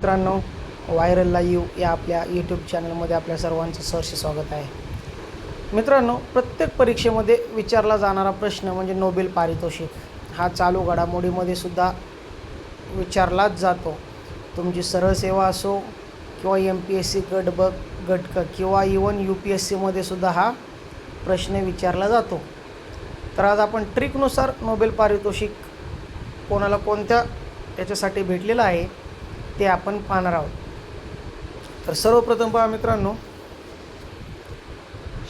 मित्रांनो viral live या आपल्या यूट्यूब चॅनलमध्ये आपल्या सर्वांचं सहर्ष स्वागत आहे. मित्रांनो प्रत्येक परीक्षेमध्ये विचारला जाणारा प्रश्न म्हणजे नोबेल पारितोषिक. हा चालू घडामोडीमध्ये सुद्धा विचारलाच जातो. तुमची सरळ सेवा असो किंवा एम पी एस सी गट ब गटक किंवा इवन यू पी एस सीमध्ये सुद्धा हा प्रश्न विचारला जातो. तर आज आपण ट्रिकनुसार नोबेल पारितोषिक कोणाला कोणत्या याच्यासाठी भेटलेलं आहे ते आपण पाहणार आहोत. तर सर्वप्रथम पहा मित्रांनो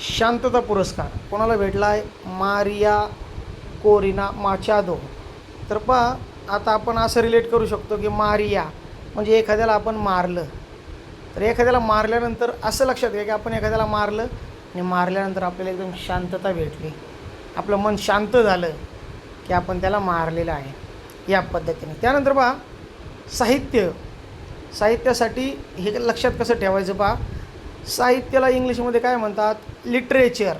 शांतता पुरस्कार. कोणाला भेटला आहे? Maria Corina Machado. तर पहा आता आपण असं रिलेट करू शकतो की मारिया म्हणजे एखाद्याला आपण मारलं. तर एखाद्याला मारल्यानंतर असं लक्षात घ्या की आपण एखाद्याला मारलं आणि मारल्यानंतर आपल्याला एकदम शांतता भेटली. आपलं मन शांत झालं की आपण त्याला मारलेलं आहे या पद्धतीने. त्यानंतर पहा साहित्य. साहित्यासाठी हे लक्षात कसं ठेवायचं पहा? साहित्याला इंग्लिशमध्ये काय म्हणतात? लिटरेचर.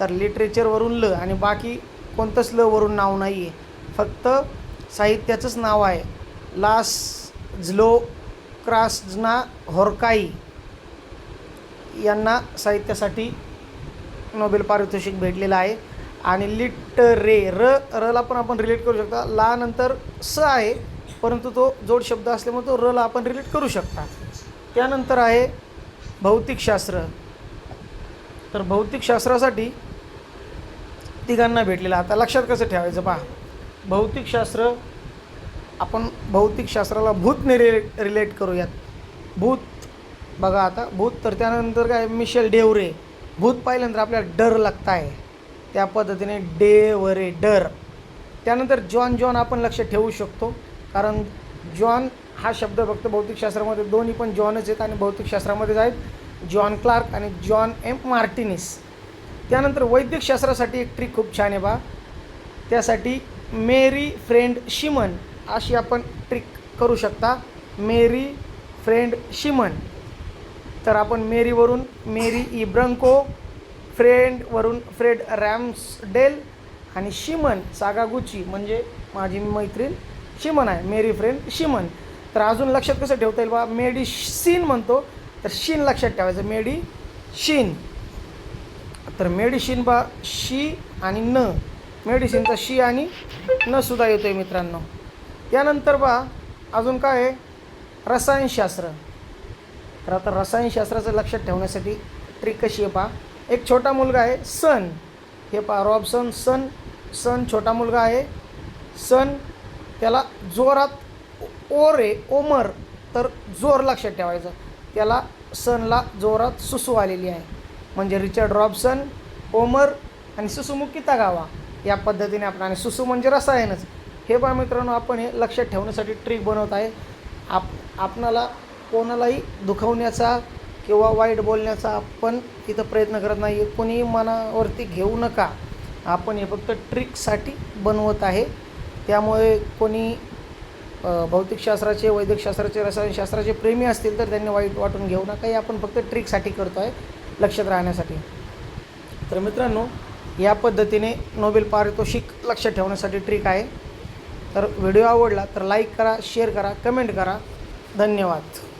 तर लिटरेचरवरून ल आणि बाकी कोणतंच ल वरून नाव नाही आहे फक्त साहित्याचंच नाव आहे. लास झ्लो क्रासजना होरकाई यांना साहित्यासाठी नोबेल पारितोषिक भेटलेलं आहे. आणि लिटरे र रला पण आपण रिलेट करू शकता. ला नंतर स आहे. परंतु तो जोड शब्द असल्यामुळे तो रला आपण रिलेट करू शकता. त्यानंतर आहे भौतिकशास्त्र तर भौतिकशास्त्रासाठी तिघांना भेटलेलं आता लक्षात कसं ठेवायचं पहा. भौतिकशास्त्र आपण भौतिकशास्त्राला भूतने रिले रिलेट करूयात. भूत बघा आता भूत तर त्यानंतर काय मिशेल डेवरे भूत पाहिल्यानंतर आपल्याला डर लागत आहे त्या पद्धतीने डेवरे डर. त्यानंतर जॉन जॉन आपण लक्ष ठेवू शकतो. कारण जॉन हा शब्द फक्त भौतिकशास्त्रामध्ये दोन्ही पण जॉनच आहेत आणि भौतिकशास्त्रामध्येच आहेत. जॉन क्लार्क आणि जॉन एम मार्टिनिस. त्यानंतर वैद्यकशास्त्रासाठी एक ट्रिक खूप छान आहे बा. त्यासाठी मेरी फ्रेंड शिमन अशी आपण ट्रिक करू शकता. मेरी फ्रेंड शिमन. तर आपण मेरीवरून मेरी इब्रंको फ्रेंडवरून फ्रेड रॅम्सडेल आणि शिमन सागागुची म्हणजे माझी मैत्रीण शिमन आहे मेरी फ्रेंड शिमन. तर अजून लक्षात कसं ठेवता येईल बा मेडी सीन म्हणतो तर शीन लक्षात ठेवायचं मेडी शीन. तर मेडिसिन बा शी आणि न. मेडिसिनचा शी आणि न सुद्धा येतो आहे मित्रांनो. त्यानंतर बा अजून काय आहे? रसायनशास्त्र तर आता रसायनशास्त्राचं लक्षात ठेवण्यासाठी ट्रिक कशी आहे पहा. एक छोटा मुलगा आहे सन. हे पहा रॉबसन सन सन छोटा मुलगा आहे सन त्याला जोरात ओ रे ओमर तर जोर लक्षात ठेवायचं. त्याला सनला जोरात सुसू आलेली आहे. म्हणजे रिचर्ड रॉबसन ओमर आणि सुसुमुखी गावा. या पद्धतीने आपण आणि सुसू म्हणजे रसायनच. हे बा मित्रांनो आपण हे लक्षात ठेवण्यासाठी ट्रिक बनवत आहे. आप आपणाला कोणालाही दुखवण्याचा किंवा वाईट बोलण्याचा आपण इथं प्रयत्न करत नाही कोणीही मनावरती घेऊ नका. आपण हे फक्त ट्रिकसाठी बनवत आहे. त्यामुळे कोणी भौतिकशास्त्राचे वैद्यकशास्त्राचे रसायनशास्त्राचे प्रेमी असतील तर त्यांनी वाईट वाटून घेऊ नका. हे आपण फक्त ट्रिकसाठी करतो आहे लक्षात राहण्यासाठी. तर मित्रांनो या पद्धतीने नोबेल पारितोषिक लक्षात ठेवण्यासाठी ट्रिक आहे. तर व्हिडिओ आवडला तर लाईक करा शेअर करा कमेंट करा. धन्यवाद.